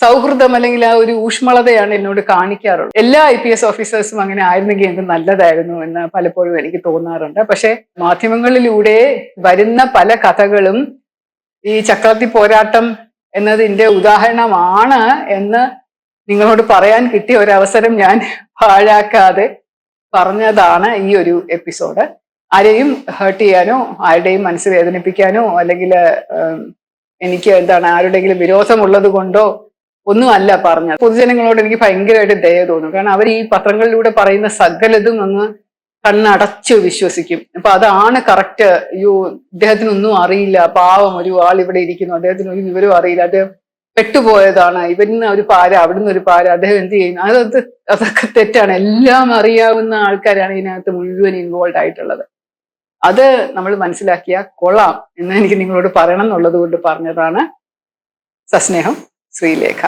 സൗഹൃദം അല്ലെങ്കിൽ ആ ഒരു ഊഷ്മളതയാണ് എന്നോട് കാണിക്കാറുള്ളത്. എല്ലാ ഐ പി എസ് ഓഫീസേഴ്സും അങ്ങനെ ആയിരുന്നെങ്കിൽ എന്ത് നല്ലതായിരുന്നു എന്ന് പലപ്പോഴും എനിക്ക് തോന്നാറുണ്ട്. പക്ഷെ മാധ്യമങ്ങളിലൂടെ വരുന്ന പല കഥകളും ഈ ചക്രവർത്തി പോരാട്ടം എന്നതിന്റെ ഉദാഹരണമാണ് എന്ന് നിങ്ങളോട് പറയാൻ കിട്ടിയ ഒരവസരം ഞാൻ പാഴാക്കാതെ പറഞ്ഞതാണ് ഈ ഒരു എപ്പിസോഡ്. ആരെയും ഹേർട്ട് ചെയ്യാനോ ആരുടെയും മനസ്സ് വേദനിപ്പിക്കാനോ അല്ലെങ്കിൽ എനിക്ക് എന്താണ് ആരുടെങ്കിലും വിരോധമുള്ളത് കൊണ്ടോ ഒന്നും അല്ല പറഞ്ഞത്. പൊതുജനങ്ങളോട് എനിക്ക് ഭയങ്കരമായിട്ട് ദയ തോന്നും. കാരണം അവർ ഈ പത്രങ്ങളിലൂടെ പറയുന്ന സകലതും അങ്ങ് കണ്ണടച്ച് വിശ്വസിക്കും. അപ്പൊ അതാണ് കറക്റ്റ് അയ്യോ ഇദ്ദേഹത്തിനൊന്നും അറിയില്ല. പാവം ഒരു ആൾ ഇവിടെ ഇരിക്കുന്നു. അദ്ദേഹത്തിന് ഒരു വിവരം അറിയില്ല. അദ്ദേഹം പെട്ടുപോയതാണ്. ഇവരിന്ന് ഒരു പാര അവിടുന്ന് ഒരു പാര. അദ്ദേഹം എന്ത് ചെയ്യുന്നു? അതത് അതൊക്കെ തെറ്റാണ്. എല്ലാം അറിയാവുന്ന ആൾക്കാരാണ് ഇതിനകത്ത് മുഴുവൻ ഇൻവോൾവ് ആയിട്ടുള്ളത്. അത് നമ്മൾ മനസ്സിലാക്കിയാൽ കൊള്ളാം എന്ന് എനിക്ക് നിങ്ങളോട് പറയണം എന്നുള്ളത് കൊണ്ട് പറഞ്ഞതാണ് സസ്നേഹം. ശ്രീലേഖ.